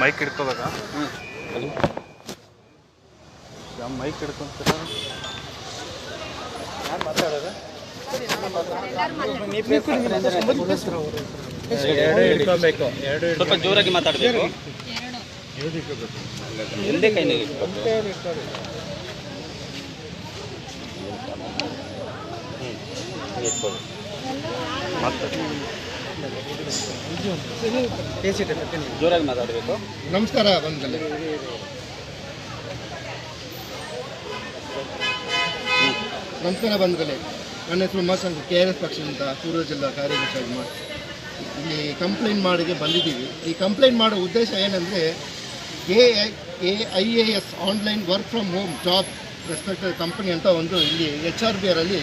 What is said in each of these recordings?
Mic ಹಿಡ್ಕೋಬೇಕಾ? Mic ಹಿಡ್ಕೊಂತೀರ ಸ್ವಲ್ಪ ಜೋರಾಗಿ ಮಾತಾಡಬೇಕು. ಒಂದೇ ಕೈ ಜೋರಾಗಿ ಮಾತಾಡಬೇಕು. ನಮಸ್ಕಾರ ಬಂದಲೆ ನಮಸ್ಕಾರ ಬಂಧುಗಳೇ ನನ್ನ ಹೆಸರು ಉಮಾಶಂಕರ್ ಕೆ ಆರ್ ಎಸ್ ಪಕ್ಷದಿಂದ ಪೂರ್ವ ಜಿಲ್ಲಾ ಕಾರ್ಯದರ್ಶಿಯಾಗಿ ಮಾಡಿ ಇಲ್ಲಿ ಕಂಪ್ಲೇಂಟ್ ಮಾಡಿಗೆ ಬಂದಿದ್ದೀವಿ. ಈ ಕಂಪ್ಲೇಂಟ್ ಮಾಡೋ ಉದ್ದೇಶ ಏನಂದರೆ A I A I A S online work from home job respected company ಅಂತ ಒಂದು ಇಲ್ಲಿ ಎಚ್ ಆರ್ ಬಿ ಆರಲ್ಲಿ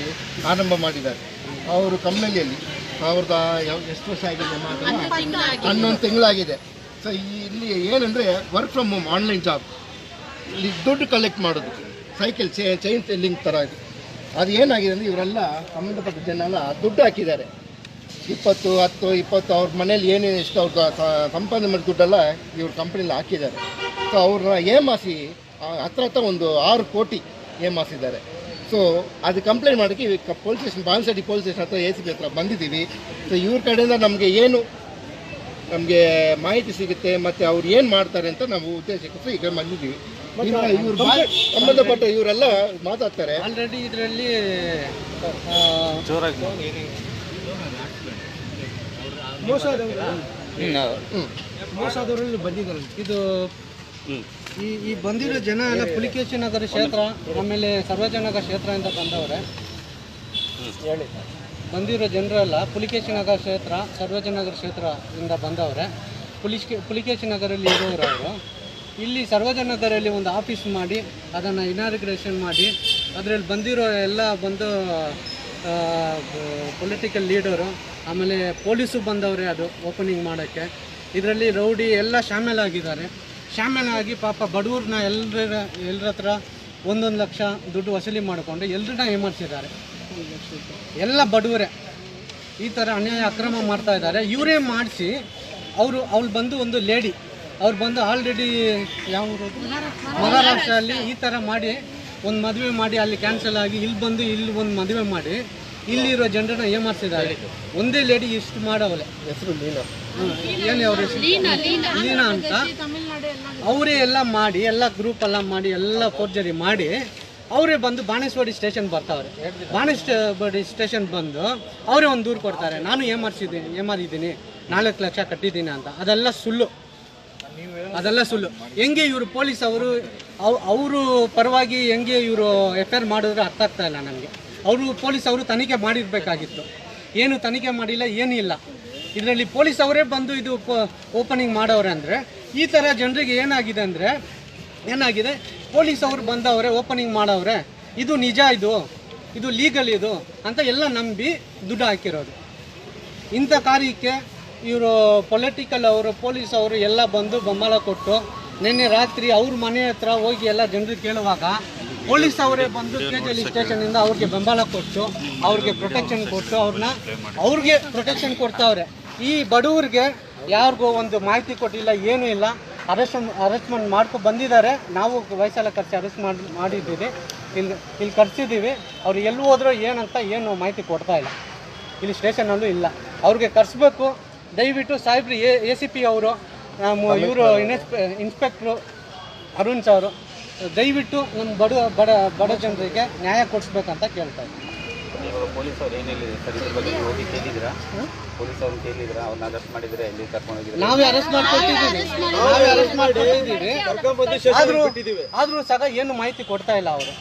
ಆರಂಭ ಮಾಡಿದ್ದಾರೆ. ಅವರು ಕಂಪ್ನಿಯಲ್ಲಿ ಸಾವಿರದ ಯಾವ ಎಷ್ಟು ವರ್ಷ ಆಗಿದೆ ಹನ್ನೊಂದು ತಿಂಗಳಾಗಿದೆ. ಸೊ ಇಲ್ಲಿ ಏನಂದರೆ work from home online job ಇಲ್ಲಿ ದುಡ್ಡು ಕಲೆಕ್ಟ್ ಮಾಡೋದು. ಸೈಕಲ್ ಚೇ ಚೈನ್ ಲಿಂಕ್ ಥರ ಇದು. ಅದು ಏನಾಗಿದೆ ಅಂದರೆ ಇವರೆಲ್ಲ ಸಂಬಂಧಪಟ್ಟ ಜನ ಎಲ್ಲ ದುಡ್ಡು ಹಾಕಿದ್ದಾರೆ. ಇಪ್ಪತ್ತು, ಹತ್ತು, ಇಪ್ಪತ್ತು, ಅವ್ರ ಮನೇಲಿ ಏನೇನು ಎಷ್ಟು ಅವ್ರ ಸಂಪಾದನೆ ಮಾಡಿದ ದುಡ್ಡೆಲ್ಲ ಇವ್ರ ಕಂಪ್ನಿಲಿ ಹಾಕಿದ್ದಾರೆ. ಸೊ ಅವ್ರನ್ನ ಏಮಾಸಿ ಹತ್ರ ಹತ್ರ ಒಂದು ಆರು ಕೋಟಿ ಏಮಾಸಿದ್ದಾರೆ. ಸೊ ಅದು ಕಂಪ್ಲೇಂಟ್ ಮಾಡೋಕ್ಕೆ ಇವಾಗ police station Banaswadi police station ಹತ್ರ ಎ ಸಿ ಬಿ ಹತ್ರ ಬಂದಿದ್ದೀವಿ. ಸೊ ಇವ್ರ ಕಡೆಯಿಂದ ನಮಗೆ ಏನು, ನಮಗೆ ಮಾಹಿತಿ ಸಿಗುತ್ತೆ, ಮತ್ತು ಅವ್ರು ಏನು ಮಾಡ್ತಾರೆ ಅಂತ ನಾವು ಉದ್ದೇಶಕ್ಕೆ ಈಗ ಬಂದಿದ್ದೀವಿ. ಸಂಬಂಧಪಟ್ಟ ಇವರೆಲ್ಲ ಮಾತಾಡ್ತಾರೆ. ಆಲ್ರೆಡಿ ಇದರಲ್ಲಿ ಜೋರಾಗಿ. ಮೋಸದವರಲ್ಲಿ ಬಂದಿದ್ದಾರೆ. ಇದು. ಈ ಈ ಬಂದಿರೋ ಜನ ಎಲ್ಲ ಪುಲಿಕೇಶಿ ನಗರ ಕ್ಷೇತ್ರ ಆಮೇಲೆ ಸರ್ವಜನಕ ಕ್ಷೇತ್ರದಿಂದ ಬಂದವ್ರೆ. ಹೇಳಿ. ಬಂದಿರೋ ಜನರೆಲ್ಲ ಪುಲಿಕೇಶಿ ನಗರ ಕ್ಷೇತ್ರ ಸರ್ವಜನಗರ ಕ್ಷೇತ್ರದಿಂದ ಬಂದವ್ರೆ. ಪುಲಿಶ್ ಪುಲಿಕೇಶಿ ನಗರಲ್ಲಿ ಇರೋರು ಅವರು. ಇಲ್ಲಿ ಸರ್ವಜನದರಲ್ಲಿ ಒಂದು ಆಫೀಸ್ ಮಾಡಿ, ಅದನ್ನು ಇನಾಗ್ರೇಷನ್ ಮಾಡಿ, ಅದರಲ್ಲಿ ಬಂದಿರೋ ಎಲ್ಲ ಬಂದು ಪೊಲಿಟಿಕಲ್ ಲೀಡರು ಆಮೇಲೆ ಪೊಲೀಸು ಬಂದವರೇ ಅದು ಓಪನಿಂಗ್ ಮಾಡೋಕ್ಕೆ. ಇದರಲ್ಲಿ ರೌಡಿ ಎಲ್ಲ ಶಾಮೀಲಾಗಿದ್ದಾರೆ. ಆಗಿ ಪಾಪ ಬಡವ್ರನ್ನ ಎಲ್ಲರ ಎಲ್ಲರ ಹತ್ರ ಒಂದೊಂದು ಲಕ್ಷ ದುಡ್ಡು ವಸೂಲಿ ಮಾಡಿಕೊಂಡು ಎಲ್ಲರನ್ನ ಏಮಾರಿಸಿದ್ದಾರೆ ಎಲ್ಲ ಬಡವರೇ ಈ ಥರ ಅನ್ಯಾಯ ಅಕ್ರಮ ಮಾಡ್ತಾ ಇದ್ದಾರೆ. ಇವರೇ ಮಾಡಿಸಿ, ಅವರು, ಅವ್ಳು ಬಂದು ಒಂದು ಲೇಡಿ ಅವ್ರು ಬಂದು ಆಲ್ರೆಡಿ ಯಾವ ಊರು ಮಹಾರಾಷ್ಟ್ರಲ್ಲಿ ಈ ಥರ ಮಾಡಿ ಒಂದು ಮದುವೆ ಮಾಡಿ ಅಲ್ಲಿ ಕ್ಯಾನ್ಸಲ್ ಆಗಿ ಇಲ್ಲಿ ಬಂದು ಇಲ್ಲಿ ಒಂದು ಮದುವೆ ಮಾಡಿ ಇಲ್ಲಿರೋ ಜನರನ್ನ ಏಮಾರಿಸಿದ್ದಾರೆ. ಒಂದೇ ಲೇಡಿ ಇಷ್ಟು ಮಾಡವಲೆ ಹೆಸರು ಲೀನಾ. ಏನು ಅವ್ರ ಹೆಸರು? ಲೀನಾ ಅಂತ? ಅವರೇ ಎಲ್ಲ ಮಾಡಿ ಎಲ್ಲ ಗ್ರೂಪ್ ಎಲ್ಲ ಮಾಡಿ ಎಲ್ಲ ಫೋರ್ಜರಿ ಮಾಡಿ ಅವರೇ ಬಂದು ಬಾಣೇಶ್ವರಿ ಸ್ಟೇಷನ್ ಬರ್ತಾವ್ರೆ. ಬಾಣೇಶ್ವರಿ ಸ್ಟೇಷನ್ ಬಂದು ಅವರೇ ಒಂದು ದೂರು ಕೊಡ್ತಾರೆ. ನಾನು ಏಮಾರಿಸಿದ್ದೀನಿ ಏಮಾಡಿದ್ದೀನಿ ನಾಲ್ಕು ಲಕ್ಷ ಕಟ್ಟಿದ್ದೀನಿ ಅಂತ. ಅದೆಲ್ಲ ಸುಳ್ಳು. ಅದೆಲ್ಲ ಸುಳ್ಳು. ಹೆಂಗೆ ಇವರು ಪೊಲೀಸ್ ಅವರು ಅವರು ಪರವಾಗಿ ಹೆಂಗೆ ಇವರು ಎಫ್ ಐ ಆರ್ ಮಾಡಿದ್ರೆ ಅರ್ಥ ಆಗ್ತಾ ಇಲ್ಲ ನನಗೆ. ಅವರು ಪೊಲೀಸ್ ಅವರು ತನಿಖೆ ಮಾಡಿರಬೇಕಾಗಿತ್ತು. ಏನು ತನಿಖೆ ಮಾಡಿಲ್ಲ, ಏನೂ ಇಲ್ಲ. ಇದರಲ್ಲಿ ಪೊಲೀಸ್ ಅವರೇ ಬಂದು ಇದು ಓಪನಿಂಗ್ ಮಾಡೋರೆ ಅಂದರೆ, ಈ ಥರ ಜನರಿಗೆ ಏನಾಗಿದೆ ಅಂದರೆ, ಏನಾಗಿದೆ? ಪೊಲೀಸ್ ಅವರು ಬಂದವ್ರೆ, ಓಪನಿಂಗ್ ಮಾಡವ್ರೆ, ಇದು ನಿಜ ಇದು? ಇದು ಲೀಗಲ್ ಇದು? ಅಂತ ಎಲ್ಲ ನಂಬಿ ದುಡ್ಡು ಹಾಕಿರೋದು. ಇಂಥ ಕಾರ್ಯಕ್ಕೆ ಇವರು ಪೊಲಿಟಿಕಲ್ ಅವರು ಪೊಲೀಸ್ ಅವರು ಎಲ್ಲ ಬಂದು ಬೆಂಬಲ ಕೊಟ್ಟು ನಿನ್ನೆ ರಾತ್ರಿ ಅವ್ರ ಮನೆ ಹತ್ರ ಹೋಗಿ ಎಲ್ಲ ಜನರು ಕೇಳುವಾಗ ಪೊಲೀಸ್ ಅವರೇ ಬಂದು ಕೆಜಲಿ ಸ್ಟೇಷನಿಂದ ಅವ್ರಿಗೆ ಬೆಂಬಲ ಕೊಟ್ಟು ಅವ್ರಿಗೆ ಪ್ರೊಟೆಕ್ಷನ್ ಕೊಟ್ಟು ಅವ್ರನ್ನ ಅವ್ರಿಗೆ ಪ್ರೊಟೆಕ್ಷನ್ ಕೊಡ್ತಾವ್ರೆ. ಈ ಬಡವ್ರಿಗೆ ಯಾರಿಗೂ ಒಂದು ಮಾಹಿತಿ ಕೊಟ್ಟಿಲ್ಲ ಏನೂ ಇಲ್ಲ. ಅರೆಸ್ಟ್ ಅರೆಸ್ಟ್ಮೆಂಟ್ ಮಾಡ್ಕೊಂಡು ಬಂದಿದ್ದಾರೆ. ನಾವು ವಯಸ್ಸೆಲ್ಲ ಖರ್ಚು ಅರೆಸ್ಟ್ ಮಾಡಿ ಮಾಡಿದ್ದೀವಿ. ಇಲ್ಲಿ ಇಲ್ಲಿ ಕರ್ಸಿದ್ದೀವಿ. ಅವ್ರು ಎಲ್ಲಿ ಹೋದ್ರೂ ಏನಂತ ಏನು ಮಾಹಿತಿ ಕೊಡ್ತಾ ಇಲ್ಲ. ಇಲ್ಲಿ ಸ್ಟೇಷನಲ್ಲೂ ಇಲ್ಲ. ಅವ್ರಿಗೆ ಕರೆಸ್ಬೇಕು. ದಯವಿಟ್ಟು ಸಾಹೇಬ್ರು ಎ ಸಿ ಪಿ ಅವರು. ಇವರು ಇನ್ಸ್ಪೆಕ್ಟ್ರು ಅರುಣ್ ಸರ್ ದಯವಿಟ್ಟು ನಮ್ಮ ಬಡ ಬಡ ಬಡ ಜನರಿಗೆ ನ್ಯಾಯ ಕೊಡಿಸ್ಬೇಕಂತ ಕೇಳ್ತಾ ಇದ್ದೀನಿ. ಇವಾಗ ಅವ್ರು ಏನು ಹೇಳಿದ್ರು? ಸರ್ ಇದ್ರ ಬಗ್ಗೆ ನೀವು ಹೋಗಿ ಕೇಳಿದ್ರಾ? ಪೊಲೀಸ್ ಅವ್ರು ಕೇಳಿದ್ರಾ? ಅವ್ರನ್ನ ಅರೆಸ್ಟ್ ಮಾಡಿದ್ರೆ ಎಲ್ಲಿ ಕರ್ಕೊಂಡು ಹೋಗಿದ್ರೆ? ನಾವೇ ಅರೆಸ್ಟ್ ಮಾಡ್ಕೊಟ್ಟಿದ್ದೀವಿ. ನಾವೇ ಅರೆಸ್ಟ್ ಮಾಡ್ಕೊಟ್ಟಿದ್ದೀವಿ. ಆದ್ರೂ ಆದ್ರೂ ಸಹ ಏನು ಮಾಹಿತಿ ಕೊಡ್ತಾ ಇಲ್ಲ ಅವರು.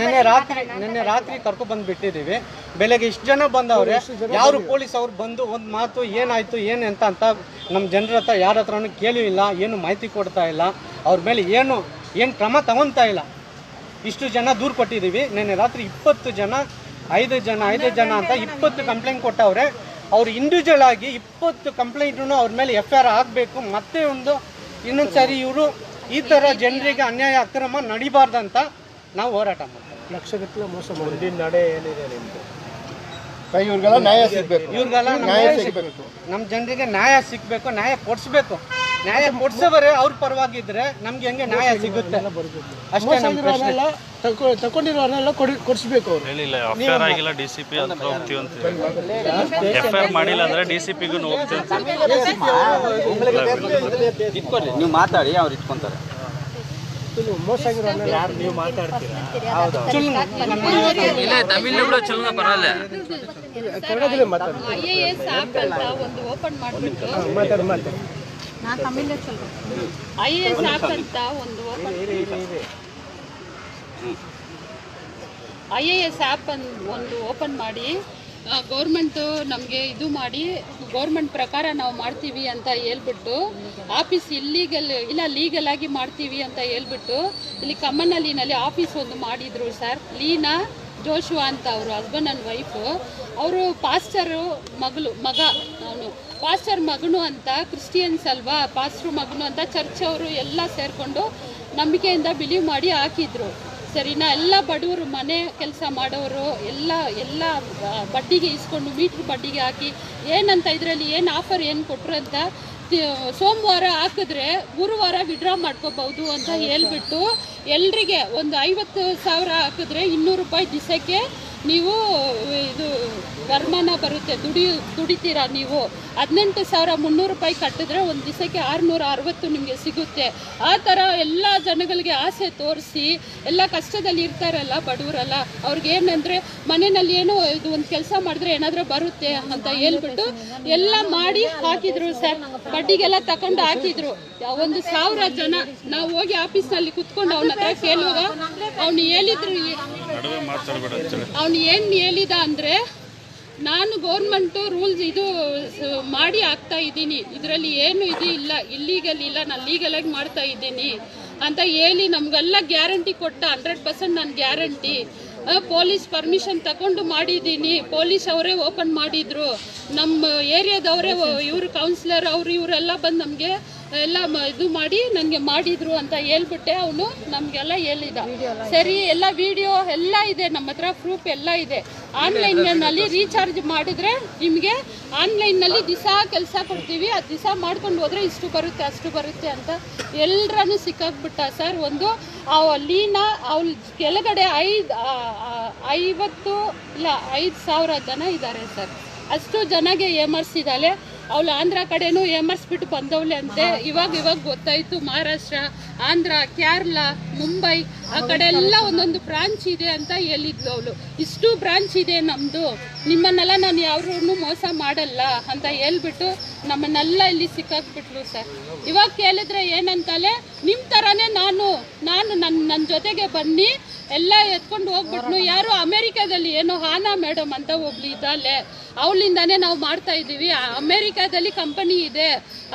ನಿನ್ನೆ ರಾತ್ರಿ ನಿನ್ನೆ ರಾತ್ರಿ ಕರ್ಕೊ ಬಂದು ಬಿಟ್ಟಿದ್ದೀವಿ. ಬೆಳಗ್ಗೆ ಇಷ್ಟು ಜನ ಬಂದವ್ರೆ ಯಾರು ಪೊಲೀಸ್ ಅವ್ರು ಬಂದು ಒಂದು ಮಾತು ಏನಾಯ್ತು ಏನು ಅಂತ ಅಂತ ನಮ್ಮ ಜನರ ಹತ್ರ ಯಾರ ಹತ್ರನೂ ಕೇಳೂ ಇಲ್ಲ ಏನು ಮಾಹಿತಿ ಕೊಡ್ತಾ ಇಲ್ಲ. ಅವ್ರ ಮೇಲೆ ಏನು ಏನು ಕ್ರಮ ತಗೊತಾ ಇಲ್ಲ. ಇಷ್ಟು ಜನ ದೂರು ಕೊಟ್ಟಿದ್ದೀವಿ. ನಿನ್ನೆ ರಾತ್ರಿ ಇಪ್ಪತ್ತು ಜನ ಐದು ಜನ ಐದು ಜನ ಅಂತ ಇಪ್ಪತ್ತು ಕಂಪ್ಲೇಂಟ್ ಕೊಟ್ಟವ್ರೆ. ಅವ್ರು ಇಂಡಿವಿಜುವಲ್ ಆಗಿ ಇಪ್ಪತ್ತು ಕಂಪ್ಲೇಂಟ್ ಅವ್ರ ಮೇಲೆ ಎಫ್ ಐ ಆರ್ ಆಗಬೇಕು. ಮತ್ತೆ ಒಂದು ಇನ್ನೊಂದು ಸರಿ ಇವರು ಈ ಥರ ಜನರಿಗೆ ಅನ್ಯಾಯ ಅಕ್ರಮ ನಡಿಬಾರ್ದಂತ ನಾವು ಹೋರಾಟ ಮಾಡ್ತೀವಿ. ಲಕ್ಷಗಟ್ಟಲೆ ಮೋಸ ಮುಂದಿನ ನಡೆ ಏನಿದೆ ನಿಮ್ದು? ಕೈ ಇವ್ರಿಗೆಲ್ಲ ನ್ಯಾಯ ಸಿಗಬೇಕು ಇವ್ರಿಗೆಲ್ಲ ನ್ಯಾಯ ಸಿಗಬೇಕು ನಮ್ಮ ಜನರಿಗೆ ನ್ಯಾಯ ಸಿಗಬೇಕು ನ್ಯಾಯ ಕೊಡಿಸ್ಬೇಕು ನ್ಯಾಯ ಕೊಡ್ಸೋವರೆ ಅವ್ರ ಪರವಾಗಿದ್ರೆ ನಮ್ಗೆ ಹೆಂಗೆ ನ್ಯಾಯ ಸಿಗುತ್ತೆ ಅಷ್ಟೇ ನಮ್ಮ ಪ್ರಶ್ನೆ ಎಲ್ಲ ತಕೊ ತಗೊಂಡಿರೋನೆಲ್ಲ ಕೊಡಿ ಕೊಡಿಸ್ಬೇಕು ಅವ್ರು ಹೇಳಿಲ್ಲ ಎಫ್ ಐ ಆರ್ ಆಗಿಲ್ಲ ಡಿ ಸಿ ಪಿ ಅಂತ ಹೋಗ್ತೀವಿ ಅಂತ ಎಫ್ ಐ ಆರ್ ಮಾಡಿಲ್ಲ ಅಂದ್ರೆ ಡಿ ಸಿ ಪಿಗೂ ಹೋಗ್ತೀವಿ ನೀವು ಮಾತಾಡಿ ಅವ್ರು ಇಟ್ಕೊಂತಾರೆ ಮೋಸ ಆಗಿರೋನೆಲ್ಲ ಯಾರು ನೀವು ಮಾತಾಡ್ತೀರಾ? ಕನ್ನಡದಲ್ಲೇ ಮಾತಾಡಿ ಐ ಎ ಎಸ್ ಆ್ಯಪ್ ಅಂತ ಒಂದು ಓಪನ್ ಮಾಡಿಬಿಟ್ಟು. ಮಾತಾಡಿ ಮಾತಾಡಿ. ನಾನು ತಮಿಳೇ ಐ ಎ ಎಸ್ ಆ್ಯಪ್ ಅಂತ ಒಂದು open I A S app ಒಂದು ಓಪನ್ ಮಾಡಿ ಗೌರ್ಮೆಂಟು ನಮಗೆ ಇದು ಮಾಡಿ ಗೌರ್ಮೆಂಟ್ ಪ್ರಕಾರ ನಾವು ಮಾಡ್ತೀವಿ ಅಂತ ಹೇಳ್ಬಿಟ್ಟು ಆಫೀಸ್ ಇಲ್ಲೀಗಲ್ ಇಲ್ಲ ಲೀಗಲ್ ಆಗಿ ಮಾಡ್ತೀವಿ ಅಂತ ಹೇಳ್ಬಿಟ್ಟು ಇಲ್ಲಿ ಕಮ್ಮನಹಳ್ಳಿನಲ್ಲಿ ಆಫೀಸ್ ಒಂದು ಮಾಡಿದ್ರು ಸರ್. ಲೀನಾ ಜೋಶುವಾ ಅಂತ ಅವರು ಹಸ್ಬೆಂಡ್ ಆ್ಯಂಡ್ ವೈಫು ಅವರು ಪಾಸ್ಟರು ಮಗಳು, ಮಗ, ಅವನು. ಪಾಸ್ಟರ್ ಮಗನು ಅಂತ ಕ್ರಿಶ್ಚಿಯನ್ಸ್ ಅಲ್ವಾ ಪಾಸ್ಟ್ರು ಮಗನು ಅಂತ ಚರ್ಚ್ ಅವರು ಎಲ್ಲ ಸೇರಿಕೊಂಡು ನಂಬಿಕೆಯಿಂದ ಬಿಲೀವ್ ಮಾಡಿ ಹಾಕಿದ್ರು. ಸರಿನಾ? ಎಲ್ಲ ಬಡವರು ಮನೆ ಕೆಲಸ ಮಾಡೋರು ಎಲ್ಲ ಎಲ್ಲ ಬಡ್ಡಿಗೆ ಇಸ್ಕೊಂಡು ಮೀಟ್ರ್ ಬಡ್ಡಿಗೆ ಹಾಕಿ ಏನಂತ ಇದರಲ್ಲಿ ಏನು ಆಫರ್ ಏನು ಕೊಟ್ಟರು ಅಂತ ಸೋಮವಾರ ಹಾಕಿದ್ರೆ ಗುರುವಾರ ವಿಡ್ರಾ ಮಾಡ್ಕೋಬಹುದು ಅಂತ ಹೇಳ್ಬಿಟ್ಟು ಎಲ್ರಿಗೆ ಒಂದು ಐವತ್ತು ಸಾವಿರ ಹಾಕಿದ್ರೆ ಇನ್ನೂರು ರೂಪಾಯಿ ದಿವಸಕ್ಕೆ ನೀವು, ಇದು ವರಮಾನ ಬರುತ್ತೆ, ದುಡಿ, ದುಡಿತೀರಾ ನೀವು? ಹದಿನೆಂಟು ಸಾವಿರ ಮುನ್ನೂರು ರೂಪಾಯಿ ಕಟ್ಟಿದ್ರೆ ಒಂದು ದಿವಸಕ್ಕೆ ಆರುನೂರ ಅರವತ್ತು ನಿಮಗೆ ಸಿಗುತ್ತೆ. ಆ ಥರ ಎಲ್ಲ ಜನಗಳಿಗೆ ಆಸೆ ತೋರಿಸಿ, ಎಲ್ಲ ಕಷ್ಟದಲ್ಲಿ ಇರ್ತಾರಲ್ಲ ಬಡವರಲ್ಲ, ಅವ್ರಿಗೆ ಏನಂದರೆ ಮನೆಯಲ್ಲಿ ಏನೋ ಇದು ಒಂದು ಕೆಲಸ ಮಾಡಿದ್ರೆ ಏನಾದರೂ ಬರುತ್ತೆ ಅಂತ ಹೇಳ್ಬಿಟ್ಟು ಎಲ್ಲ ಮಾಡಿ ಹಾಕಿದ್ರು ಸರ್. ಬಡ್ಡಿಗೆಲ್ಲ ತಕೊಂಡು ಹಾಕಿದ್ರು. ಒಂದು ಸಾವಿರ ಜನ, ನಾವು ಹೋಗಿ ಆಫೀಸ್ನಲ್ಲಿ ಕುತ್ಕೊಂಡು ಅವನ ಹತ್ರ ಕೇಳುವಾಗ ಅವನು ಹೇಳಿದ್ರು ಅವನು ಏನು ಹೇಳಿದ ಅಂದರೆ, ನಾನು ಗೌರ್ಮೆಂಟು ರೂಲ್ಸ್ ಇದು ಮಾಡಿ ಹಾಕ್ತಾ ಇದ್ದೀನಿ. ಇದರಲ್ಲಿ ಏನು ಇದು ಇಲ್ಲ. ಇಲ್ಲೀಗಲ್ ಇಲ್ಲ. ನಾನು ಲೀಗಲಾಗಿ ಮಾಡ್ತಾ ಇದ್ದೀನಿ ಅಂತ ಹೇಳಿ ನಮಗೆಲ್ಲ ಗ್ಯಾರಂಟಿ ಕೊಟ್ಟ ಹಂಡ್ರೆಡ್ ಪರ್ಸೆಂಟ್ ನಾನು ಗ್ಯಾರಂಟಿ ಪೊಲೀಸ್ ಪರ್ಮಿಷನ್ ತಗೊಂಡು ಮಾಡಿದ್ದೀನಿ. ಪೊಲೀಸ್ ಅವರೇ ಓಪನ್ ಮಾಡಿದ್ರು. ನಮ್ಮ ಏರಿಯಾದವರೇ, ಇವರು ಕೌನ್ಸಿಲರ್ ಅವರು, ಇವರೆಲ್ಲ ಬಂದು ನಮಗೆ ಎಲ್ಲ ಇದು ಮಾಡಿ ನನಗೆ ಮಾಡಿದ್ರು ಅಂತ ಹೇಳ್ಬಿಟ್ಟೆ ಅವನು, ನಮಗೆಲ್ಲ ಹೇಳಿದ. ಸರಿ, ಎಲ್ಲ ವಿಡಿಯೋ ಎಲ್ಲ ಇದೆ, ನಮ್ಮ ಹತ್ರ ಪ್ರೂಫ್ ಎಲ್ಲ ಇದೆ. ಆನ್ಲೈನ್ನಲ್ಲಿ ರೀಚಾರ್ಜ್ ಮಾಡಿದ್ರೆ ನಿಮಗೆ ಆನ್ಲೈನ್ನಲ್ಲಿ ದಿವಸ ಕೆಲಸ ಕೊಡ್ತೀವಿ, ಅದು ದಿವಸ ಮಾಡ್ಕೊಂಡು ಹೋದರೆ ಇಷ್ಟು ಬರುತ್ತೆ, ಅಷ್ಟು ಬರುತ್ತೆ ಅಂತ ಎಲ್ಲರನ್ನು ಸಿಕ್ಕಾಕ್ಬಿಟ್ಟ ಸರ್ ಒಂದು, ಆ ಲೀನ ಅವ್ಳ ಕೆಳಗಡೆ ಐದು ಐವತ್ತು, ಇಲ್ಲ, ಐದು ಸಾವಿರ ಜನ ಇದ್ದಾರೆ ಸರ್. ಅಷ್ಟು ಜನಗೆ ಏಮರ್ಸಿದ್ದಾಳೆ ಅವಳು ಆಂಧ್ರ ಕಡೆನೂ ಏಮರ್ಸ್ಬಿಟ್ಟು ಬಂದವಳೆ ಅಂತೆ. ಇವಾಗ ಇವಾಗ ಗೊತ್ತಾಯ್ತು, ಮಹಾರಾಷ್ಟ್ರ, ಆಂಧ್ರ, ಕೇರಳ, ಮುಂಬೈ, ಆ ಕಡೆ ಎಲ್ಲ ಒಂದೊಂದು ಬ್ರಾಂಚ್ ಇದೆ ಅಂತ ಹೇಳಿದ್ಲು ಅವಳು. ಇಷ್ಟು ಬ್ರಾಂಚ್ ಇದೆ ನಮ್ಮದು ನಿಮ್ಮನ್ನೆಲ್ಲ ನಾನು ಯಾರು ಮೋಸ ಮಾಡಲ್ಲ ಅಂತ ಹೇಳ್ಬಿಟ್ಟು ನಮ್ಮನ್ನೆಲ್ಲ ಇಲ್ಲಿ ಸಿಕ್ಕಾಕ್ಬಿಟ್ಲು ಸರ್. ಇವಾಗ ಕೇಳಿದ್ರೆ ಏನಂತಲೇ ನಿಮ್ಮ ಥರನೇ ನಾನು ನಾನು ನನ್ನ ನನ್ನ ಜೊತೆಗೆ ಬನ್ನಿ ಎಲ್ಲ ಎತ್ಕೊಂಡು ಹೋಗ್ಬಿಟ್ನು. ಯಾರು ಅಮೆರಿಕಾದಲ್ಲಿ ಏನೋ ಹಾನಾ ಮೇಡಮ್ ಅಂತ ಒಬ್ಳು ಇದ್ದಾಳೆ. ಅವಳಿಂದಾನೇ ನಾವು ಮಾಡ್ತಾ ಇದ್ದೀವಿ. ಅಮೆರಿಕಾದಲ್ಲಿ ಕಂಪನಿ ಇದೆ.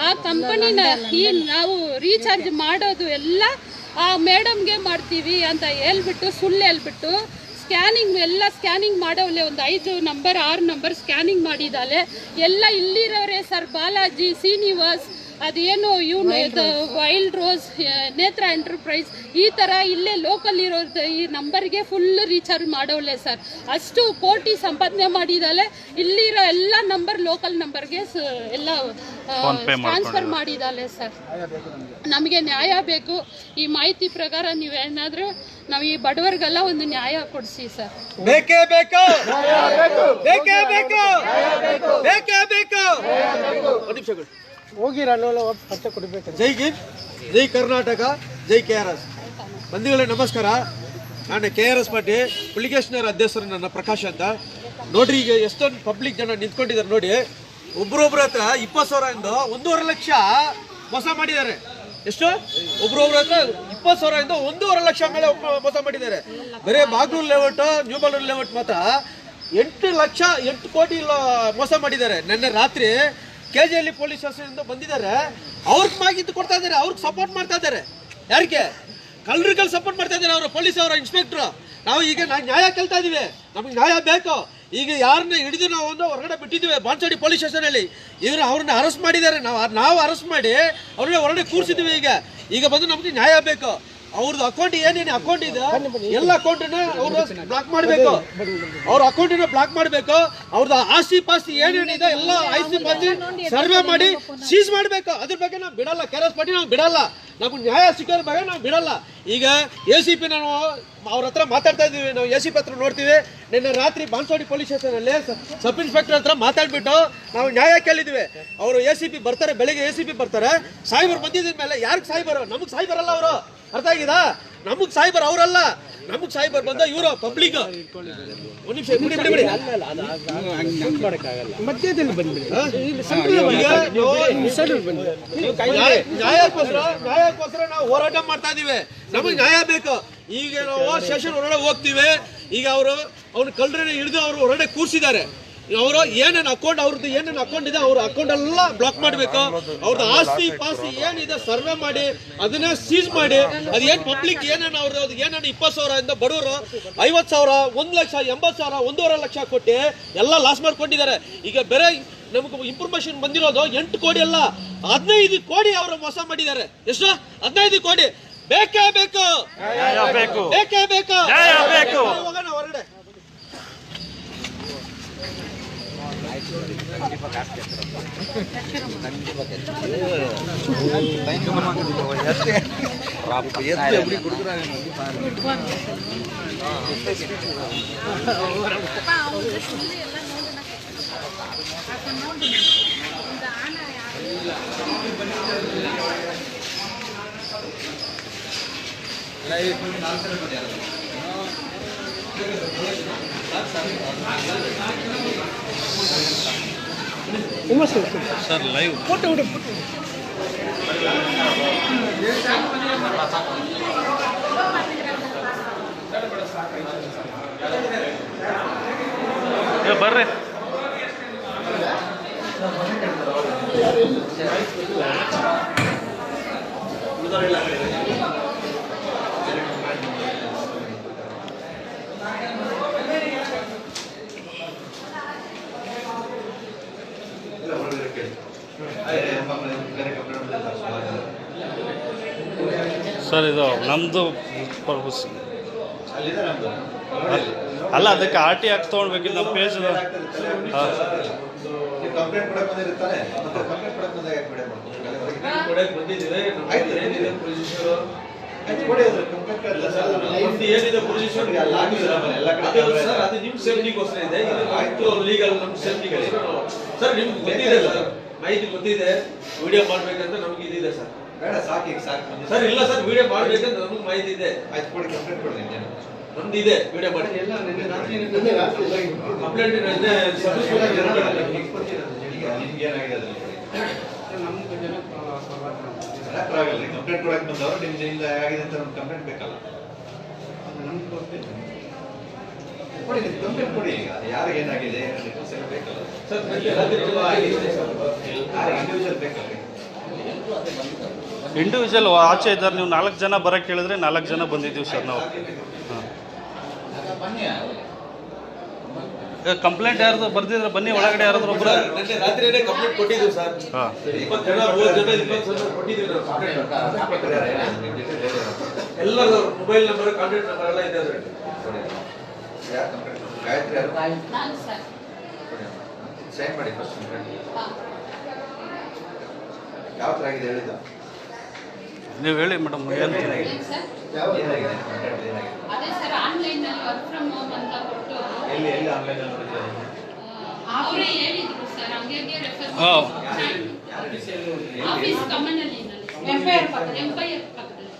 ಆ ಕಂಪನಿನ ಈ ನಾವು ರೀಚಾರ್ಜ್ ಮಾಡೋದು ಎಲ್ಲ ಆ ಮೇಡಮ್ಗೆ ಮಾಡ್ತೀವಿ ಅಂತ ಹೇಳ್ಬಿಟ್ಟು ಸುಳ್ಳು ಹೇಳ್ಬಿಟ್ಟು ಸ್ಕ್ಯಾನಿಂಗ್ ಎಲ್ಲ ಸ್ಕ್ಯಾನಿಂಗ್ ಮಾಡೋಲೆ ಒಂದು ಐದು ನಂಬರ್ ಆರು ನಂಬರ್ ಸ್ಕ್ಯಾನಿಂಗ್ ಮಾಡಿದ್ದಾಳೆ. ಎಲ್ಲ ಇಲ್ಲಿರೋರೆ ಸರ್ ಬಾಲಾಜಿ ಶ್ರೀನಿವಾಸ್ ಅದೇನು ಇವನು ವೈಲ್ಡ್ ರೋಸ್ ನೇತ್ರ ಎಂಟರ್ಪ್ರೈಸ್ ಈ ಥರ ಇಲ್ಲೇ ಲೋಕಲ್ ಇರೋ ಈ ನಂಬರ್ಗೆ ಫುಲ್ ರೀಚಾರ್ಜ್ ಮಾಡೋಳೆ ಸರ್ ಅಷ್ಟು ಕೋಟಿ ಸಂಪಾದನೆ ಮಾಡಿದಾಳೆ. ಇಲ್ಲಿರೋ ಎಲ್ಲ ನಂಬರ್ ಲೋಕಲ್ ನಂಬರ್ಗೆ ಎಲ್ಲ ಟ್ರಾನ್ಸ್ಫರ್ ಮಾಡಿದಾಳೆ ಸರ್ ನಮಗೆ ನ್ಯಾಯ ಬೇಕು. ಈ ಮಾಹಿತಿ ಪ್ರಕಾರ ನೀವೇನಾದರೂ ನಾವು ಈ ಬಡವರಿಗೆಲ್ಲ ಒಂದು ನ್ಯಾಯ ಕೊಡಿಸಿ ಸರ್ ಬೇಕೇ ಬೇಕು. ಬೇಕೇ. ಬೇಕು ಬೇಕೇ. ಬೇಕು. ಹೋಗಿರಲ್ಲ ಪತ್ತೆ ಕೊಡಬೇಕು ಜೈ ಗಿರ್ ಜೈ ಕರ್ನಾಟಕ, ಜೈ ಕೆ ಆರ್ ಎಸ್. ಬಂಧುಗಳೇ, ನಮಸ್ಕಾರ. ನಾನು ಕೆ ಆರ್ ಎಸ್ ಪಾರ್ಟಿ ಪುಲಿಕೇಶ್ನವರ ಅಧ್ಯಕ್ಷರು ನನ್ನ ಪ್ರಕಾಶ್ ಅಂತ. ನೋಡ್ರಿ, ಈಗ ಎಷ್ಟೊಂದು ಪಬ್ಲಿಕ್ ಜನ ನಿಂತ್ಕೊಂಡಿದ್ದಾರೆ ನೋಡಿ. ಒಬ್ರೊಬ್ರ ಹತ್ರ ಇಪ್ಪತ್ತು ಸಾವಿರದಿಂದ ಒಂದೂವರೆ ಲಕ್ಷ ಮೋಸ ಮಾಡಿದ್ದಾರೆ. ಎಷ್ಟು? ಒಬ್ರೊಬ್ರ ಹತ್ರ ಇಪ್ಪತ್ತು ಸಾವಿರದಿಂದ ಒಂದೂವರೆ ಲಕ್ಷ ಮೇಲೆ ಮೋಸ ಮಾಡಿದ್ದಾರೆ. ಬರೀ Bagalur layout new Bagalur layout ಮಾತ್ರ ಎಂಟು ಲಕ್ಷ ಎಂಟು ಕೋಟಿ ಮೋಸ ಮಾಡಿದ್ದಾರೆ. ನಿನ್ನೆ ರಾತ್ರಿ K G L police station ಬಂದಿದ್ದಾರೆ. ಅವ್ರಿಗೆ ಮಾಹಿತಿ ಕೊಡ್ತಾ ಇದ್ದಾರೆ, ಅವ್ರಿಗೆ ಸಪೋರ್ಟ್ ಮಾಡ್ತಾ ಇದ್ದಾರೆ. ಯಾರಿಗೆ? ಕಳ್ಳರಿಗೆ ಸಪೋರ್ಟ್ ಮಾಡ್ತಾ ಇದ್ದಾರೆ ಅವರು, ಪೊಲೀಸ್ ಅವರ ಇನ್ಸ್ಪೆಕ್ಟರ್ ನಾವು ಈಗ ನಾವು ನ್ಯಾಯ ಕೇಳ್ತಾ ಇದೀವಿ. ನಮಗೆ ನ್ಯಾಯ ಬೇಕು. ಈಗ ಯಾರನ್ನ ಹಿಡಿದು ನಾವು ಒಂದು ಹೊರಗಡೆ ಬಿಟ್ಟಿದ್ದೀವಿ, ಬಾಂಚಡಿ ಪೊಲೀಸ್ ಸ್ಟೇಷನಲ್ಲಿ. ಇವರು ಅವ್ರನ್ನ ಅರೆಸ್ಟ್ ಮಾಡಿದ್ದಾರೆ. ನಾವು ನಾವು ಅರೆಸ್ಟ್ ಮಾಡಿ ಅವ್ರನ್ನ ಹೊರಗಡೆ ಕೂರಿಸಿದ್ದೀವಿ ಈಗ. ಈಗ ಬಂದು ನಮಗೆ ನ್ಯಾಯ ಬೇಕು. ಅವ್ರದ್ದು ಅಕೌಂಟ್ ಏನೇನು ಅಕೌಂಟ್ ಇದೆ ಎಲ್ಲ ಅಕೌಂಟನ್ನ ಅವರು ಬ್ಲಾಕ್ ಮಾಡಬೇಕು. ಅವ್ರ ಅಕೌಂಟನ್ನ ಬ್ಲಾಕ್ ಮಾಡಬೇಕು. ಅವ್ರದ್ದು ಆಸ್ತಿ ಪಾಸ್ತಿ ಏನೇನಿದೆ ಎಲ್ಲ ಆಸ್ತಿ ಪಾಸ್ತಿ ಸರ್ವೆ ಮಾಡಿ ಸೀಸ್ ಮಾಡಬೇಕು. ಅದ್ರ ಬಗ್ಗೆ ನಾವು ಬಿಡಲ್ಲ ಕೆರಸ್ ಪಟ್ಟಿ ನಾವು ಬಿಡಲ್ಲ. ನಮ್ಗೆ ನ್ಯಾಯ ಸಿಕ್ಕೋದ್ರ ಬಗ್ಗೆ ನಾವು ಬಿಡಲ್ಲ. ಈಗ ಎ ಸಿ ಪಿ ನಾವು ಅವ್ರ ಹತ್ರ ಮಾತಾಡ್ತಾ ಇದ್ದೀವಿ. ನಾವು ಎ ಸಿ ಪಿ ಹತ್ರ ನೋಡ್ತೀವಿ. ನಿನ್ನೆ ರಾತ್ರಿ ಬಾನ್ಸೋಡಿ ಪೊಲೀಸ್ ಸ್ಟೇಷನಲ್ಲಿ ಸಬ್ ಇನ್ಸ್ಪೆಕ್ಟರ್ ಹತ್ರ ಮಾತಾಡ್ಬಿಟ್ಟು ನಾವು ನ್ಯಾಯ ಕೇಳಿದ್ವಿ. ಅವರು ಎ ಸಿ ಪಿ ಬರ್ತಾರೆ ಬೆಳಿಗ್ಗೆ ಎ ಸಿ ಪಿ ಬರ್ತಾರೆ. ಸಾಯಿಬರು ಬಂದಿದ್ದ ಮೇಲೆ ಯಾರಿಗೆ ಸಾಯಿಬರು ನಮಗೆ ಸಾಯಿಬರಲ್ಲ ಅವರು. ಅರ್ಥ ಆಗಿದಾ? ನಮಗ್ ಸಾಯ್ಬರ್ ಅವರಲ್ಲ. ನಮಗ್ ಸಾಯ್ಬರ್ ಬಂದ ಇವರು ಪಬ್ಲಿಕ್ ಒಂದ್ ನಿಮಿಷ ಬಿಡಿ ಬಿಡಿ ಮಧ್ಯದಲ್ಲಿ ಬಂದ್ಬಿಡಿ. ನ್ಯಾಯಕ್ಕೋಸ್ಕರ ನ್ಯಾಯಕ್ಕೋಸ್ಕರ ನಾವು ಹೋರಾಟ ಮಾಡ್ತಾ ಇದೀವಿ. ನಮಗ್ ನ್ಯಾಯ ಬೇಕು. ಈಗ ನಾವು ಸೆಷನ್ ಹೊರಗಡೆ ಹೋಗ್ತೀವಿ. ಈಗ ಅವರು ಅವ್ನ ಕಳ್ಳರನ್ನ ಹಿಡಿದು ಅವರು ಹೊರಗಡೆ ಕೂರಿಸಿದ್ದಾರೆ. ಅವರು ಏನೇನು ಅಕೌಂಟ್ ಅವ್ರದ್ದು ಏನೇನು ಅಕೌಂಟ್ ಇದೆ ಅವ್ರ ಅಕೌಂಟ್ ಎಲ್ಲ ಬ್ಲಾಕ್ ಮಾಡಬೇಕು. ಅವ್ರದ್ದು ಆಸ್ತಿ ಪಾಸ್ತಿ ಏನಿದೆ ಸರ್ವೆ ಮಾಡಿ ಅದನ್ನ ಸೀಸ್ ಮಾಡಿ ಅದೇನ್ ಪಬ್ಲಿಕ್ ಏನೇನು ಅವ್ರದ್ದು ಅದು ಏನೇನು ಇಪ್ಪತ್ತು ಸಾವಿರ ಇಂದ ಬಡವರು ಐವತ್ ಸಾವಿರ ಒಂದ್ ಲಕ್ಷ ಎಂಬತ್ತು ಸಾವಿರ ಒಂದೂವರೆ ಲಕ್ಷ ಕೊಟ್ಟಿ ಎಲ್ಲ ಲಾಸ್ ಮಾಡ್ಕೊಂಡಿದ್ದಾರೆ. ಈಗ ಬೇರೆ ನಮಗೆ ಇನ್ಫಾರ್ಮೇಶನ್ ಬಂದಿರೋದು ಎಂಟು ಕೋಟಿ ಅಲ್ಲ ಹದಿನೈದು ಕೋಟಿ ಅವರು ಮೋಸ ಮಾಡಿದ್ದಾರೆ. ಎಷ್ಟು? ಹದಿನೈದು ಕೋಟಿ ಬೇಕೇ ಬೇಕು. ಬೇಕೇ ಬೇಕು. ಬೇಕೇ ಬೇಕು ನ್ಯಾಯ ಬೇಕು. ಸರ್ ಲೈವ್ ಸರ್ ಲೈವ್ ಏ ಬರ್ರಿ. ಸರ್, ಇದು ನಮ್ಮದು ಪರ್ಪಸ್. ಅಲ್ಲ ಅದಕ್ಕೆ ಆರ್ ಟಿ ಹಾಕಿ ತೊಗೊಳ್ಬೇಕಿತ್ತು ನಮ್ಮ ಪೇಜ್ ಆಯ್ತು. ಲೀಗಲ್ ನಮ್ ಸೇಫ್ಟಿಗೋಸ್ಕರ ಸರ್, ನಿಮ್ಗೆ ಗೊತ್ತಿದೆ ಮಾಹಿತಿ ಗೊತ್ತಿದೆ ವಿಡಿಯೋ ಮಾಡ್ಬೇಕಂತ ನಮ್ಗೆ ಇದಿದೆ ಸರ್. ಬೇಡ ಸಾಕು ಈಗ ಸಾಕು. ಸರ್ ಇಲ್ಲ ಸರ್ ವಿಡಿಯೋ ಮಾಡ್ಬೇಕಂತ ನಮ್ಗೆ ಮಾಹಿತಿ ಇದೆ. ಆಯ್ತು ಕೊಡಿ ಕಂಪ್ಲೇಂಟ್ ಕೊಡಿ ನಿನ್ನೆ. ನಮ್ದು ಇದೆ ವಿಡಿಯೋ ಮಾಡಿ. ನಿನ್ನೆ ರಾತ್ರಿ ಕಂಪ್ಲೇಂಟ್ ನಿನ್ನೆ ನಿಮ್ಗೆ ಏನಾಗಿದೆ ಅದ್ರಲ್ಲಿ ನಮ್ಮ ಪರವಾಗಿಲ್ಲ. ಕಂಪ್ಲೇಂಟ್ ಕೊಡಕ್ಕೆ ಬಂದವರು ನಿಮ್ಮ ಆಗಿದೆ ಅಂತ ನಮ್ಗೆ ಕಂಪ್ಲೇಂಟ್ ಬೇಕಲ್ಲ. ಕೊಡಿ ನೀವು ಕಂಪ್ಲೇಂಟ್ ಕೊಡಿ ಈಗ. ಯಾರಿಗೆ ಏನಾಗಿದೆ details ಎಲ್ಲ ಬೇಕಲ್ಲ. ಇಂಡಿವಿಜುವಲ್ ಆಚೆ ಇದ್ದಾರೆ. ನೀವು ನಾಲ್ಕು ಜನ ಬರೋಕ್ಕೆ ಹೇಳಿದ್ರೆ ನಾಲ್ಕು ಜನ ಬಂದಿದ್ದೀವಿ ಸರ್ ನಾವು. ಹಾಂ. ಕಂಪ್ಲೇಂಟ್ ಯಾರ್ದು ಬರ್ದಿದ್ರೆ ಬನ್ನಿ ಒಳಗಡೆ ಯಾರಾದ್ರೂ ಒಬ್ಬರು ರಾತ್ರಿನೇ ಕಂಪ್ಲೇಂಟ್ ಕೊಟ್ಟಿದ್ದೀವಿ ಸರ್. ಹಾಂ. ಇಪ್ಪತ್ತು ಜನ ಮೂವತ್ತು ಜನ ಇಪ್ಪತ್ತು ಜನ ಕೊಟ್ಟಿದ್ದೀವಿ complaint. Mobile number contact number ಎಲ್ಲ ಇದೆ ಅದರಲ್ಲಿ. ಗಾಯತ್ರಿ ನಾನು ಸರ್. ಸೈನ್ ಮಾಡಿ ಫಸ್ಟ್ ಯಾವ ಥರ ಆಗಿದೆ ಹೇಳಿದ್ದು? ನೀವು ಹೇಳಿ ಮೇಡಮ್ ಏನು ಏನ್ ಸರ್ ಏನಾಗಿದೆ ಕಂಪ್ಲೇಂಟ್ ಏನಾಗಿದೆ ಅದೇ ಸರ್ ಆನ್ಲೈನಲ್ಲಿ ವರ್ಕ್ ಫ್ರಮ್ ಹೋಮ್ ಅಂತ ಕೊಟ್ಟು ಎಲ್ಲಿ ಎಲ್ಲಿ ಆನ್ಲೈನ್ ಅಲ್ಲಿ ನೋಡಿದ್ದೀರಾ ಅವರೇ ಹೇಳಿದ್ರು ಸರ್ ಹಂಗಾಗಿ ರೆಫರ್ ಹಾಂ. ಆಫೀಸ್ ಕಮ್ಮನಲ್ಲಿ ಎಂಪೈರ್ ಪಕ್ಕದಲ್ಲಿ. ಎಂಪೈರ್ ಪಕ್ಕದಲ್ಲಿ.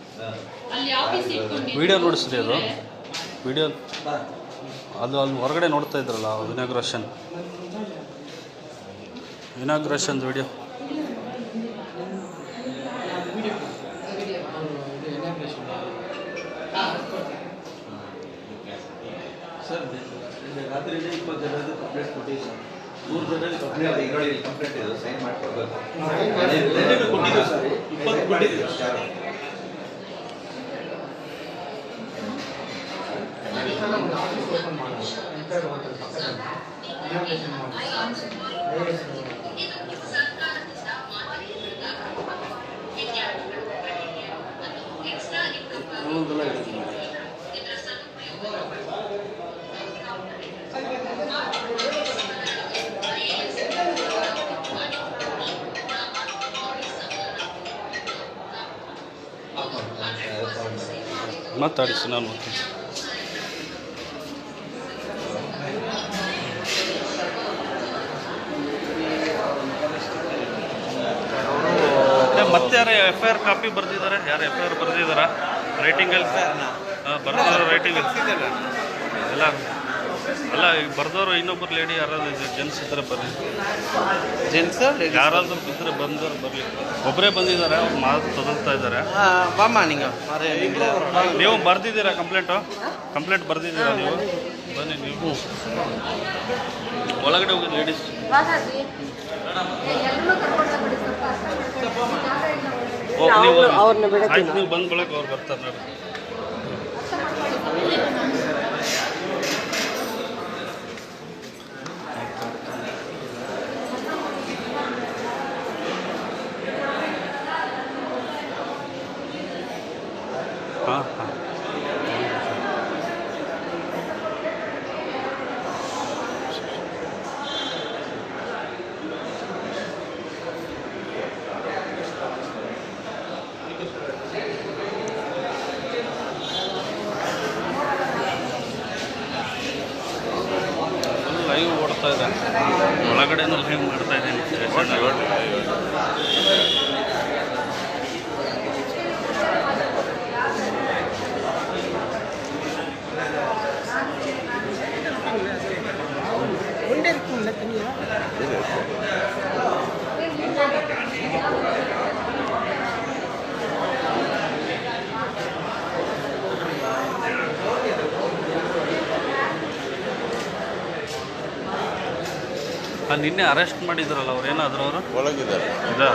ಅಲ್ಲಿ ಆಫೀಸ್ ಇಟ್ಕೊಂಡು ವಿಡಿಯೋ ನೋಡಿಸ್ರಿ ಅದು. ವಿಡಿಯೋ ಅದು ಅಲ್ಲಿ ಹೊರಗಡೆ ನೋಡ್ತಾ ಇದ್ರಲ್ಲ ಇನಾಗ್ರೇಷನ್ ಇನಾಗ್ರೇಷನ್ ವಿಡಿಯೋ ಸರ್ ಜನ ಕಂಪ್ಲೇಂಟ್ ಕಂಪ್ಲೇಂಟ್ ಕಂಪ್ಲೇಂಟ್ ಇದೆ ಸೈನ್ ಸರ್ ಇಪ್ಪತ್ತು ಮಾಡೋದು ಎಂಟರ್ ಹೋಟೆಲ್ ಪಕ್ಕದಲ್ಲಿ ಇನಾಗ್ರೇಷನ್ ಮಾಡಿ ದಯವಿಟ್ಟು ಮಾತಾಡಿ ನಾನು ಮಾತಾಡಿ ಮತ್ತೆ ಯಾರು ಎಫ್ ಐ ಆರ್ ಕಾಪಿ ಬರ್ದಿದ್ದಾರೆ? ಯಾರು ಎಫ್ ಐ ಆರ್ ಬರೆದಿದ್ದಾರಾ? ರೈಟಿಂಗಲ್ಲಿ ಬರೆದಿರೋ ರೈಟಿಂಗ್ ಎಲ್ಲ ಅಲ್ಲ ಈಗ ಬರ್ದವರು ಇನ್ನೊಬ್ಬರು ಲೇಡಿ ಯಾರಾದ್ರು ಜೆಂಟ್ಸ್ ಇದ್ರೆ ಬರ್ರಿ. ಜೆಂಟ್ಸ್ ಯಾರಾದ್ರೂ ಇದ್ರೆ ಬಂದವರು ಬರಲಿ ಒಬ್ಬರೇ ಬಂದಿದ್ದಾರೆ ಅವ್ರು ಮಾತು ತೊದಲ್ತಾ ಇದ್ದಾರೆ. ನೀವು ಬರ್ದಿದ್ದೀರಾ ಕಂಪ್ಲೇಂಟು ಕಂಪ್ಲೇಂಟ್ ಬರ್ದಿದ್ದೀರಾ ನೀವು? ಬನ್ನಿ ನೀವು. ಒಳಗಡೆ ಹೋಗಿ ಲೇಡೀಸ್ ನೀವು ಬಿಡಕ್ಕೆ ನೀವು ಬಂದ್ಕೊಳಕ್ಕೆ ಅವ್ರು ಬರ್ತಾರೆ ನೋಡಿ ಹಾಂ ಹಾಂ ಲೈವ್ ಓಡ್ತಾ ಇದೆ ಒಳಗಡೆನೂ ಲೈವ್ ಮಾಡ್ತಾ ಇದ್ದೀನಿ ಆ, ನಿನ್ನೆ ಅರೆಸ್ಟ್ ಮಾಡಿದ್ರಲ್ಲ ಅವ್ರು ಏನಾದ್ರು ಅವರು? ಒಳಗಿದ್ದಾರೆ ಇದಾ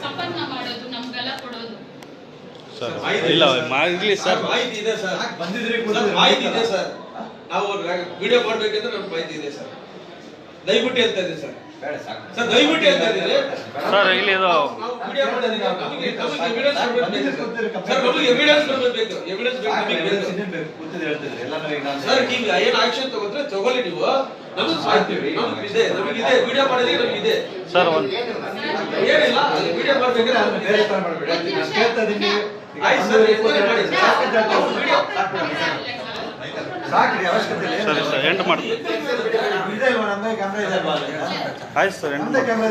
ಸಂಪನ್ನ ಮಾಡೋದು ನಮ್ಗೆಲ್ಲ ಕೊಡೋದು ಇಲ್ಲ ಮಾಡಲಿ ಸರ್. ಮಾಹಿತಿ ಇದೆ ಸರ್. ಸರ್, ಮಾಹಿತಿ ಇದೆ ಸರ್. ನಾವು ವಿಡಿಯೋ ಮಾಡ್ಬೇಕಂದ್ರೆ ನಮ್ಗೆ ಮಾಹಿತಿ ಇದೆ ಸರ್. ದಯವಿಟ್ಟು ಹೇಳ್ತಾ ಇದೆ ಸರ್. ಸರ್ ದಯವಿಟ್ಟು ಹೇಳ್ತಾ ಇದ್ದೀರಿ ಸರ್ ಇಲ್ಲಿ ಇದು ಸರ್ ನಮಗೆ ಎವಿಡೆನ್ಸ್ ಕೊಡ್ಬೇಕು. ಎವಿಡೆನ್ಸ್ ಬೇಕು ನಮಗೆ ಬೇಕು? ಸರ್ ಈಗ ಏನ್ ಆಕ್ಷನ್ ತಗೊಂಡ್ರೆ ತಗೊಳ್ಳಿ ನೀವು. ನಮಗೆ ಮಾಡ್ತೀವಿ ನಮ್ಗೆ ಇದೆ ನಮಗಿದೆ. ವಿಡಿಯೋ ನಮಗಿದೆ. ಸರ್ ಒಂದು ಏನಿಲ್ಲ. ವಿಡಿಯೋ ಮಾಡಬೇಕಂದ್ರೆ ಬೇರೆ ಮಾಡ್ಬೇಡಿ. ಸಾಕ್ರಿ ಅವಶ್ಯಕತೆ ಇಲ್ಲ. ಸರಿ ಸರ್ ಎಂಡ್ ಅಲ್ವಾ? ಆಯ್ತು ಸರ್ ಎಂಡ್ ಕ್ಯಾಮ್ರಾ